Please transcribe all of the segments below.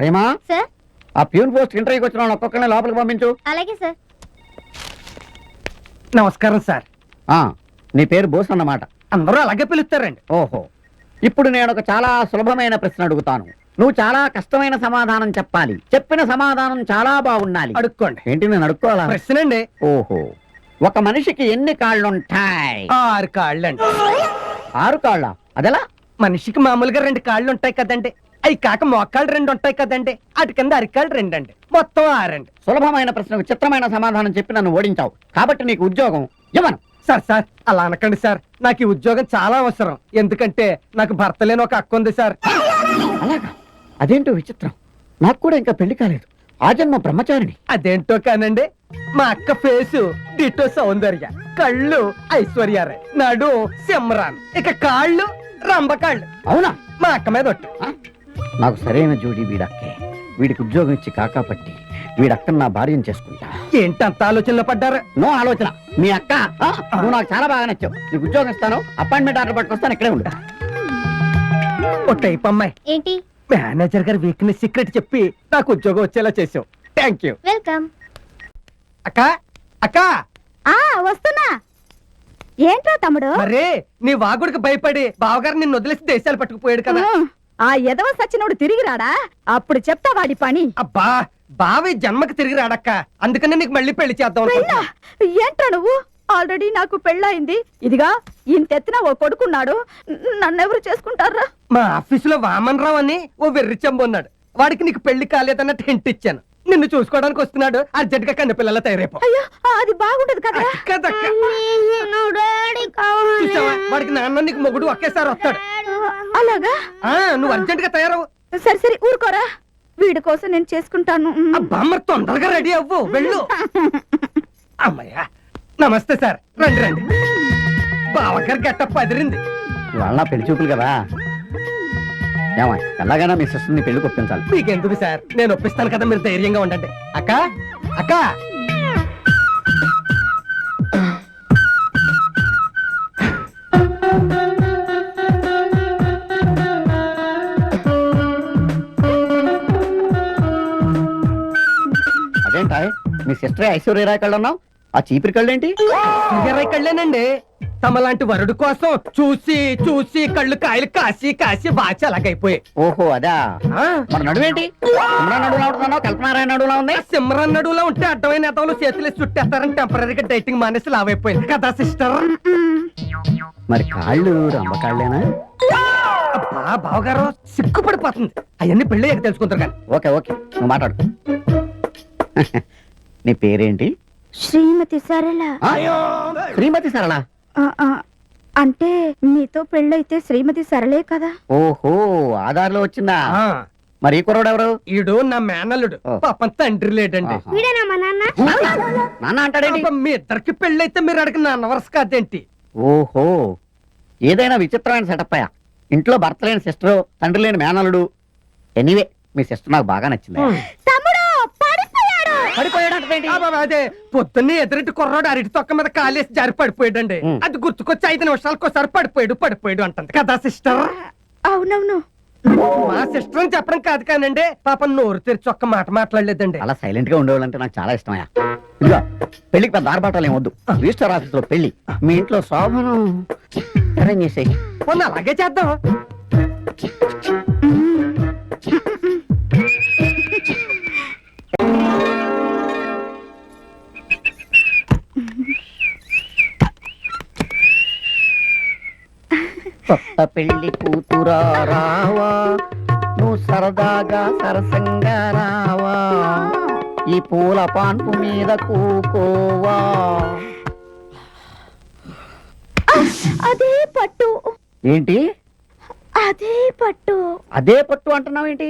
ప్రేమా? సార్. ఆ peon post ఇంటర్వ్యూకి వచ్చిన వాళ్ళని ఒక్కొక్కరిని లోపలికి పంపించు. అలాగే సార్. నమస్కారం సార్. ఆ నీ పేరు బోస్ అన్నమాట. అందరూ అలాగే పిలుస్తారండి. ఓహో ఇప్పుడు నేను ఒక చాలా సులభమైన ప్రశ్న అడుగుతాను. నువ్వు చాలా కష్టమైన సమాధానం చెప్పాలి. చెప్పిన సమాధానం చాలా బాగుండాలి. అడుక్కోండి. ఏంటి నేను అడుక్కోవాలా? ప్రశ్న అండి ఓహో ఒక మనిషికి ఎన్ని కాళ్ళుంటాయి? ఆరు కాళ్ళండి. ఆరు కాళ్ళ? అదెలా? మనిషికి మామూలుగా రెండు కాళ్ళు ఉంటాయి కదండి. అవి కాక మోకాళ్ళు రెండు ఉంటాయి కదండి. అటు కింద అరికాళ్ళు రెండు అండి మొత్తం ఆరండి. సులభమైన ప్రశ్నకు చిత్రమైన సమాధానం చెప్పి నన్ను ఓడించావు. కాబట్టి నీకు ఉద్యోగం ఇవ్వను. సార్ సార్ అలా అనకండి సార్. నాకు ఈ ఉద్యోగం చాలా అవసరం. ఎందుకంటే నాకు భర్త లేని ఒక అక్క ఉంది సార్. అలాగా? అదేంటో విచిత్రం. నాకు కూడా ఇంకా పెళ్ళి కాలేదు. ఆ జన్మ బ్రహ్మచారిణి. అదేంటో కానండి. మా అక్క ఫేసు డిటో సౌందర్య కళ్ళు ఐశ్వర్యారాయ్ నడు సిమ్రాన్ ఇక కాళ్ళు రంబకాళ్ళు అవునా? మా అక్క మీద ఒట్టు? నాకు సరైన జోడి వీడక్కే. వీడికి ఉద్యోగం ఇచ్చి కాకాపట్టి వీడక్కను నా భార్యను చేసుకుంటా. ఏంటి అంత ఆలోచనలో పడ్డారు? నో ఆలోచన. మీ అక్క ఆ, నువ్వు నాకు చాలా బాగా నచ్చావు. నీకు ఉద్యోగం ఇస్తాను అపాయింట్మెంట్ ఆర్డర్ పట్టుకొస్తాను ఇక్కడే టైప్ అమ్మాయి. ఏంటి? మేనేజర్ గారి వీక్నెస్ సీక్రెట్ చెప్పి నాకు ఉద్యోగం వచ్చేలా చేసావు. Thank you. వెల్కమ్. అక్క అక్క! ఆ వస్తున్నా. ఏంట్రా తమ్ముడు? మరే నీ వాగుడికి భయపడి బావగారు నిన్ను వదిలేసి దేశాలు పట్టుకుపోయాడు కదా. ఆ ఎదవ సచ్చినోడు తిరిగి రాడా అప్పుడు చెప్తా వాడి పని. అబ్బా బావ ఈ జన్మకి తిరిగి రాడక్క అందుకనే నీకు మళ్ళీ పెళ్ళి చేద్దాం పెళ్ళా? అనుకుంటున్నా. ఏంట్రా నువ్వు? ఆల్రెడీ నాకు పెళ్ళయింది. ఇదిగా ఇంతెత్తిన ఓ కొడుకున్నాడు. నన్నెవరు చేసుకుంటారా మా ఆఫీసులో వామన్ రావు అని ఓ వెర్రి చెంబు ఉన్నాడు. వాడికి నీకు పెళ్ళి కాలేదన్న టెంట్ ఇచ్చాను. నిన్ను చూసుకోవడానికి వస్తున్నాడు అర్జెంట్గా కన్న పిల్లల తయారైపో. అయ్యో అది బాగుంటది కదా. చూసావా? వాడికి నాన్న నీకు మొగుడు ఒకేసారి వస్తాడు. అలాగా? ఆ నువ్వు అర్జెంట్గా తయారవు. సరే సరే ఊరుకోరా. వీడి కోసం నేను చేసుకుంటాను. ఉమ్. అబ్బా మరి తొందరగా రెడీ అవ్వు. వెళ్ళు. అమ్మయ్యా నమస్తే సార్. రండి రండి. బావగారు గట్ట పదిరింది ఇవాళ నా పెళ్ళి చూపులు కదా. ఏమా ఎలాగైనా మీ సిస్టర్ని పెళ్ళి ఒప్పించాలి. మీకెందుకు సార్? నేను ఒప్పిస్తాను కదా మీరు ధైర్యంగా ఉండండి. అక్క అక్క. మీ సిస్టర్ ఐశ్వర్యరాయ్ కళ్ళు అన్నావు ఆ చీపిరి కళ్ళు ఏంటి ఇరవై కళ్ళేనండి. తమలాంటి వరుడు కోసం చూసి చూసి కళ్ళు కాయలు కాసి కాసి బాచి అలాగైపోయాయి ఓహో అదా? ఆ, మరి నడువేంటి? సిమ్రాన్ నడువులా ఉంటున్నావు కల్పనారాయణ నడువులా ఉంది? సిమ్రన్ నడువులో ఉంటే అడ్డమైన నేతలు చేతులు చుట్టేస్తారని టెంపరీగా డైటింగ్ మానేసి లావైపోయింది. కదా సిస్టర్. మరి కాళ్ళు రంబ కాళ్ళేనా అబ్బా బావగారు సిగ్గుపడిపోతుంది. అవన్నీ పెళ్ళి తెలుసుకుంటారు కానీ. Okay okay. నువ్వు మాట్లాడు నీ పేరేంటి? శ్రీమతి సరళ? శ్రీమతి సరళ? అంటే మీతో పెళ్ళైతే శ్రీమతి సరళే కదా? ఓహో ఆధార్లో వచ్చిందా? మరి ఈ కుర్రోడు ఎవరు ఈడు నా మేనల్లుడు. పాపం తండ్రి లేడండి. ఆహా. వీడేనా మా నాన్న? నాన్న? నాన్న అంటాడేంటి? మీ ఇద్దరికి పెళ్ళైతే మీరు అడిగిన నా నవరస కాదేంటి? ఓహో ఏదైనా విచిత్రమైన సెటప్ అయ్యా. ఇంట్లో భర్త లేని సిస్టర్ తండ్రి లేని మేనలుడు ఎనీవే మీ సిస్టర్ నాకు బాగా నచ్చింది. తమ్ముడు పడిపోయాడు అదే. పొద్దున్నే ఎదురింటి కుర్రాడు అరటి తొక్క మీద కాలేసి జారి పడిపోయాడండి. అది గుర్తుకొచ్చి ఐదు నిమిషాలకు ఒకసారి పడిపోయాడు పడిపోయాడు అంటుంది కదా సిస్టర్? అవునవును. మా సిస్టర్ అని చెప్పడం కాదు కానండి పాపం నోరు తెరిచి ఒక్క మాట మాట్లాడలేదండి. అలా సైలెంట్గా ఉండేవాళ్ళంటే నాకు చాలా ఇష్టమయ్యా. ఇదిగో పెళ్ళికి పెద్ద ఆర్భాటాలు ఏం వద్దు. రిజిస్టర్ ఆఫీస్లో పెళ్ళి మీ ఇంట్లో శోభను అరేంజ్ చేసేయి. అలాగే చేద్దాం. పెళ్ళి కూతురా రావా? నువ్వు సరదాగా సరసంగా రావా? ఈ పూల పాన్పు మీద కూకోవా? అదే పట్టు. ఏంటి? అదే పట్టు. అదే పట్టు అంటున్నావు ఏంటి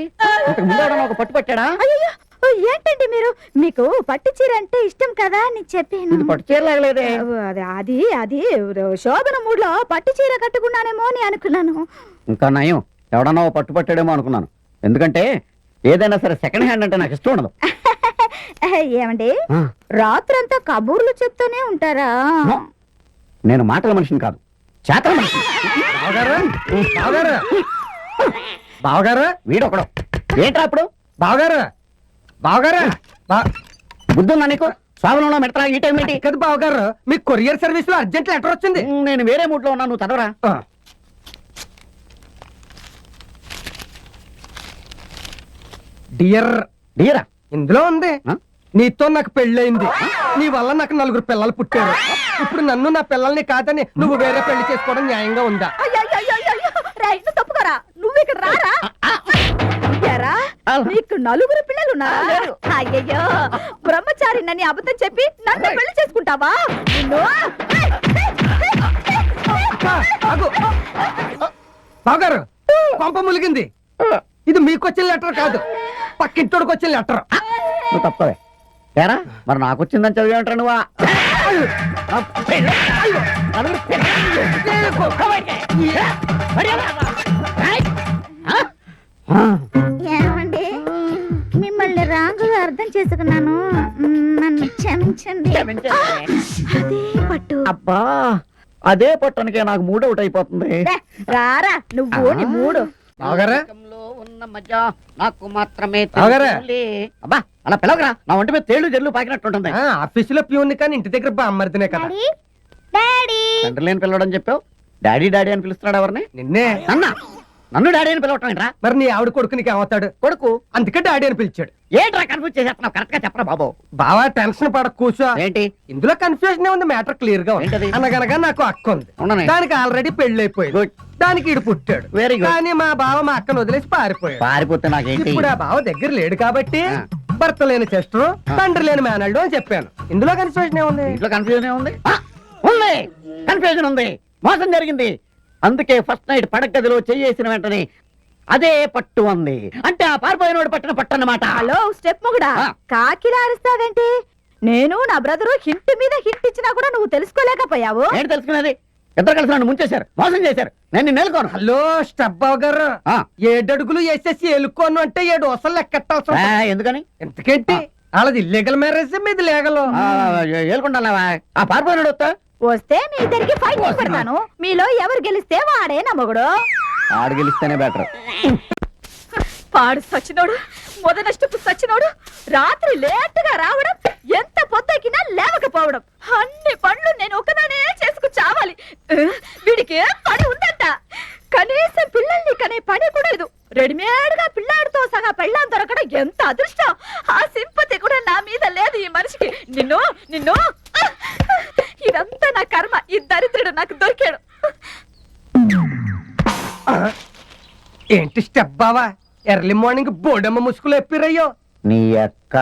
ఇంతకు ముందు ఎవడన్నా ఒక పట్టు పట్టాడా? అయ్యో ఏంటండి మీరు? మీకు పట్టు చీర అంటే ఇష్టం కదా అని చెప్పాను. పట్టు చీరలేదే అది అది అది శోభన మూడ్లో పట్టు చీర కట్టుకున్నానేమో అని అనుకున్నాను. ఇంకా నయం. ఎవడన్నా పట్టు పట్టాడేమో అనుకున్నాను. ఎందుకంటే ఏదైనా సరే సెకండ్ హ్యాండ్ అంటే నాకు ఇష్టం ఉండదు. ఏమండి? రాత్రంతా కబూర్లు చెప్తూనే ఉంటారా. నేను మాటల మనిషిని కాదు. చేతల మనిషిని. బావగారు? బావగారు? బావగారు వీడొకడు. ఏంట్రా అప్పుడు? బావగారు? బావగారు? బా- బుద్ధుందా నీకు? స్వాభంలో మెడతా ఈ టైం ఏంటి? కదా బావగారు మీ కొరియర్ సర్వీస్లో అర్జెంట్ లెటర్ వచ్చింది. నేను వేరే మూడ్లో ఉన్నా నువ్వు చదవరా. డియర్ డియరా? ఇందులో ఉంది? నీతో నాకు పెళ్ళయింది. నీ వల్ల నాకు నలుగురు పిల్లలు పుట్టారు. ఇప్పుడు నన్ను నా పిల్లల్ని కాదని నువ్వు వేరే పెళ్ళి చేసుకోవడం న్యాయంగా ఉందా? నువ్వు తప్పుకోరా. నువ్వు ఇక్కడ రారా. నీకు నలుగురు పిల్లలు అయ్యయ్యో బ్రహ్మచారి నన్ను అబద్ధం చెప్పి నన్ను పెళ్ళి చేసుకుంటావా. బావగారు కొంప ములిగింది ఇది మీకు వచ్చిన లెటర్ కాదు పక్కింటోడికి వచ్చిన లెటర్ నువ్వు తప్పవే ఏరా మరి నాకు వచ్చిందని చదివేంటారు నువ్వా ఆ, చేసుకున్నాను. నన్ను క్షమించండి. అదే పట్టు. అబ్బా అదే పట్టణకే నాకు మూడ్ అవుట్ అయిపోతుంది. రే, రారా నువ్వు నీ మూడు. ఉన్న మజా నాకు మాత్రమే. అబ్బా అలా నా ఒంటి మీద తేళ్ళు జల్లు పాకినట్టుంటుంది. ఆ, ఆఫీసులో ప్యూన్ కానీ ఇంటి దగ్గర బామ్మర్దినే కదా. Daddy daddy. తండ్రి లేని పిల్లడని చెప్పావు. డాడీ డాడీ అని పిలుస్తున్నాడు ఎవరిని? నిన్నే. నన్న. నన్ను డాడీ అని పిలవటం ఏంట్రా మరి నీ ఆవిడ కొడుకునికి ఏమవుతాడు? కొడుకు? అందుకే డాడీ అని పిలిచాడు. ఏంట్రా కన్ఫ్యూజ్ చేసేస్తున్నావు? కరెక్ట్గా చెప్పరా బాబు. బావా టెన్షన్ పడక కూర్చో. ఏంటి? ఇందులో కన్ఫ్యూజన్ ఉంది మ్యాటర్ క్లియర్గా ఉంది. ఏంటది? అనగనగా నాకు అక్క ఉంది. ఉండని. దానికి ఆల్రెడీ పెళ్ళి అయిపోయింది. Good. దానికి ఇడు పుట్టాడు. Very good. కానీ మా బావ మా అక్కను వదిలేసి పారిపోయాడు. పారిపోతే నాకేంటి? ఇప్పుడు ఆ బావ దగ్గర లేడు కాబట్టి ఆ. భర్త లేని చెస్టర్ తండ్రి లేని మేనల్డు అని చెప్పాను. ఇందులో కన్ఫ్యూజన్ ఏముంది? ఇంట్లో కన్ఫ్యూజన్ ఉంది ఆ, ఉంది. కన్ఫ్యూజన్ ఉంది. మోసం జరిగింది. అందుకే ఫస్ట్ నైట్ పడక గదిలో చెయ్యేసిన వెంటనే అదే పట్టు ఉంది అంటే ఆ పారిపోయినోడు పట్టిన పట్టు అన్నమాట. హలో స్టెప్ మొగుడా. కాకిలా అరుస్తావేంటి? నేను నా బ్రదరు హింట్ మీద హింట్ ఇచ్చినా కూడా నువ్వు తెలుసుకోలేకపోయావు. ఏంటి తెలుసుకునేది? ఇద్దరు కలిసి నన్ను ముంచేశారు మోసం చేశారు. నేను నిన్ను నెలకోను హలో స్టెప్ బావ గారు. ఆ. ఏడడుగులు వేసేసి ఎలుకోను అంటే ఏడు లెక్కెట్టాల్సి ఆ, ఉంటుంది. ఎందుకని? ఎందుకేంటి వాళ్ళది ఇల్లీగల్ మ్యారేజ్ మీది లీగల్ ఆ, ఏలుకుంటావా ఆ పారిపోయినాడు వస్తా. వస్తే మీ ఇద్దరికి ఫైట్ పెడతాను. మీలో ఎవరు గెలిస్తే వాడే నా మొగుడు. ఆడు గెలిస్తేనే బెటర్ పాడు సచ్చినోడు మొదనష్టపు సచ్చినోడు రాత్రి లేటుగా రావడం ఎంత పొద్దకినా లేవకపోవడం. అన్ని పనులు నేను ఒకదానే చేసుకు చావాలి. వీడికి ఏం పని ఉందంట? కనీసం పిల్లల్ని కనే పని కూడా లేదు. రెడీమేడ్గా పిల్లాడితో సహా పెళ్ళాం దొరకడం ఎంత అదృష్టం? ఆ సింపతి కూడా నా మీద లేదు ఈ మనిషికి. నిన్ను నిన్ను! ఇదంతా నా కర్మ. ఈ దరిద్రుడు నాకు దొరికాడు. ఏంటి స్టెప్ బావా? ఎర్లీ మార్నింగ్ బోడమ్మ ముసుగులు ఎప్పిరయ్యో? నీ అక్క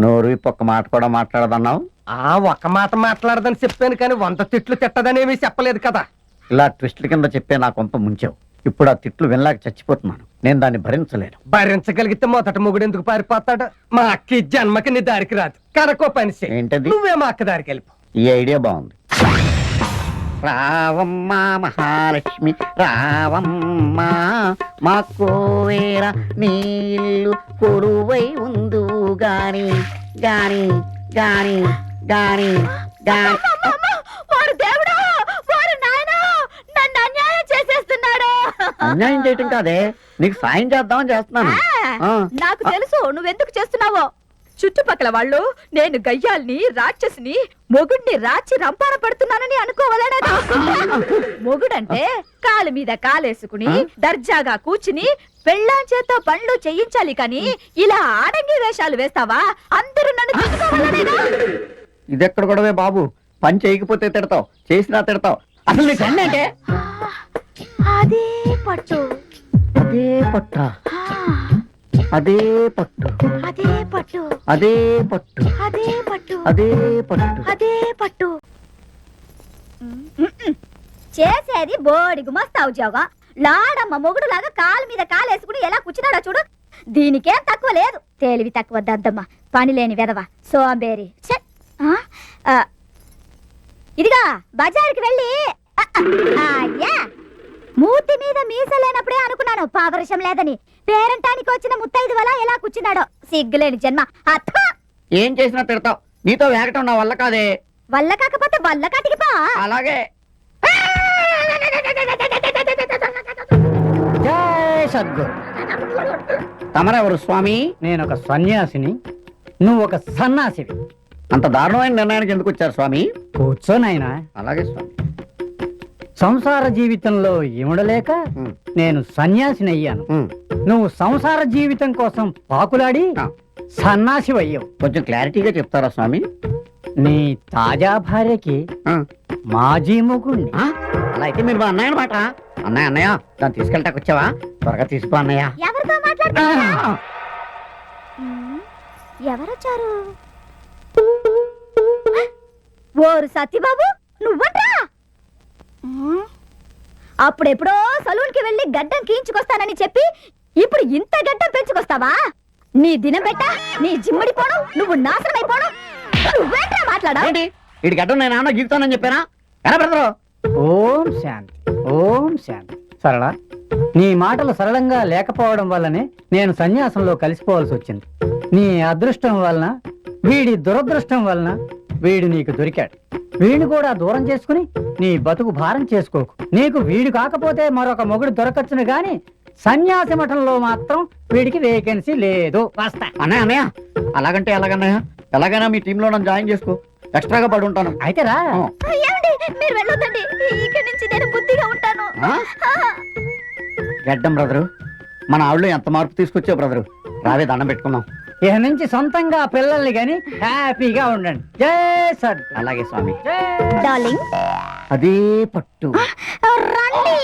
నోరు ఒక్క మాట కూడా మాట్లాడదన్నావు? ఆ ఒక మాట మాట్లాడదని చెప్పాను కానీ వంద తిట్లు తిట్టదనేమీ చెప్పలేదు కదా. ఇలా ట్విస్టుల కింద చెప్పే నా కొంప ముంచావు. ఇప్పుడు ఆ తిట్లు వినలేక చచ్చిపోతున్నాను. నేను దాన్ని భరించలేను. భరించగలిగితే మొదట మొగుడు ఎందుకు పారిపోతాడు? మా అక్క ఈ జన్మకి నీ దారికి రాదు. కనుకో పని చెయ్. ఏంటది? నువ్వే మా అక్క దారికి వెళ్ళిపో. ఈ ఐడియా బాగుంది. రావమ్మ మహాలక్ష్మి రావమ్మ. మా కోవేర నీళ్ళు కొలువై ఉందు గాని గాని గాని గాని గాని. అమ్మమ్మ! వాడు దేవుడు వాడు నాయన నన్ను అన్యాయం చేసేస్తున్నాడు. అన్యాయం చేయటం కాదే నీకు సాయం చేద్దామని చేస్తున్నాను. నాకు తెలుసు నువ్వెందుకు చేస్తున్నావో. చుట్టుపక్కల వాళ్ళు నేను గయ్యాల్ని రాక్షసిని మొగుడిని రాచి రంపాన పెడుతున్నానని అనుకోవాలనేది మొగుడంటే కాలు మీద కాలేసుకుని దర్జాగా కూర్చుని పెళ్ళాం చేత్తో పనులు చేయించాలి కానీ ఇలా ఆడంగి వేషాలు వేస్తావా? అందరూ నన్ను తిట్టుకోవాలనేనా ఇది ఎక్కడ గొడవే బాబు? పని చేయకపోతే తిడతావు చేసినా తిడతావు. అసలు అదే పట్టు. అదే పట్ట. అదే పట్టు. అదే పట్టు. అదే పట్టు. అదే పట్టు. అదే పట్టు. అదే పట్టు. చేసేది బోడి గుమస్తా ఉద్యోగం. లాడమ్మ మొగుడు లాగా కాలు మీద కాలేసుకుని ఎలా కూర్చున్నాడో చూడు. దీనికేం తక్కువ లేదు. తేలివి తక్కువ దద్దమ్మ. పని లేని వెదవ సోంబేరి. ఇదిగా బజారుకి వెళ్ళి. మూతి మీద మీసలేనప్పుడే అనుకున్నాను. పావరషం లేదని. పేరంటానికి వచ్చిన ముత్తైదు వల్ల ఎలా కూర్చున్నాడో? సిగ్గులేని జన్మ. అత్త! ఏం చేసినా తిడతావు. నీతో వేగటం నా వల్ల కాదే. వల్ల కాకపోతే వల్ల కాటికి పా. అలాగే. జై సద్గురు. తమరెవరు స్వామి? నేను ఒక సన్యాసిని నువ్వు ఒక సన్నాసివి. అంత దారుణమైన నిర్ణయానికి ఎందుకు వచ్చారు స్వామి? కూర్చో నాయనా. అలాగే స్వామి. సంసార జీవితంలో ఇమడలేక నేను సన్యాసిని అయ్యాను. నువ్వు సంసార జీవితం కోసం పాకులాడి సన్నాసి అయ్యావు కొంచెం క్లారిటీగా చెప్తారా స్వామి? నీ తాజా భార్యకి మాజీ మొగుణ్ణి. అలా అయితే మీరు మా అన్నయ్య అనమాట అన్నయ్య అన్నయ్య దాన్ని తీసుకెళ్ళటానికి వచ్చావా? త్వరగా తీసుకో అన్నయ్య. ఎవరితో మాట్లాడుతున్నా ఎవరొచ్చారు? ఓరు సత్యబాబు నువ్వట్రా? అప్పుడెప్పుడో సలూన్కి వెళ్ళి గడ్డం కీంచుకొస్తానని చెప్పి ఇప్పుడు ఇంత గడ్డం పెంచుకొస్తావా? నీ దినం పెట్ట నీ జిమ్మడి పోవడం నువ్వు నాశనం అయిపోవడం నువ్వేంట్రా మాట్లాడా ఏంటి? ఇటు గడ్డం నేను నాన్న గీకుతానని చెప్పానా? ఎలా బ్రదరు ఓం శాంతి ఓం శాంతి. సరళ నీ మాటలు సరళంగా లేకపోవడం వల్లనే నేను సన్యాసంలో కలిసిపోవాల్సి వచ్చింది. నీ అదృష్టం వలన వీడి దురదృష్టం వలన వీడు నీకు దొరికాడు. వీడిని కూడా దూరం చేసుకుని నీ బతుకు భారం చేసుకోకు. నీకు వీడు కాకపోతే మరొక మొగుడు దొరకచ్చును గాని సన్యాసి మఠంలో మాత్రం వీడికి వేకెన్సీ లేదు. వస్తా. అన్నయ్య అన్నయ్య అలాగంటే ఎలాగన్నయ్య? ఎలాగైనా మీ టీంలో నన్ను జాయిన్ చేసుకో. ఎక్స్ట్రాగా పడి ఉంటాను. అయితే రా. ఆ. ఏమండి మీరు వెళ్ళొద్దండి. ఇక్కడి నుంచి నేను బుద్ధిగా ఉంటాను. ఆ? గడ్డం బ్రదరు. మన ఆవిడలో ఎంత మార్పు తీసుకొచ్చావు బ్రదరు? రావే దండం పెట్టుకుందాం. ఇక నుంచి సొంతంగా పిల్లల్ని గాని హ్యాపీగా ఉండండి. జై సద్ అలాగే స్వామి. జై డార్లింగ్ అదే పట్టు. రండి.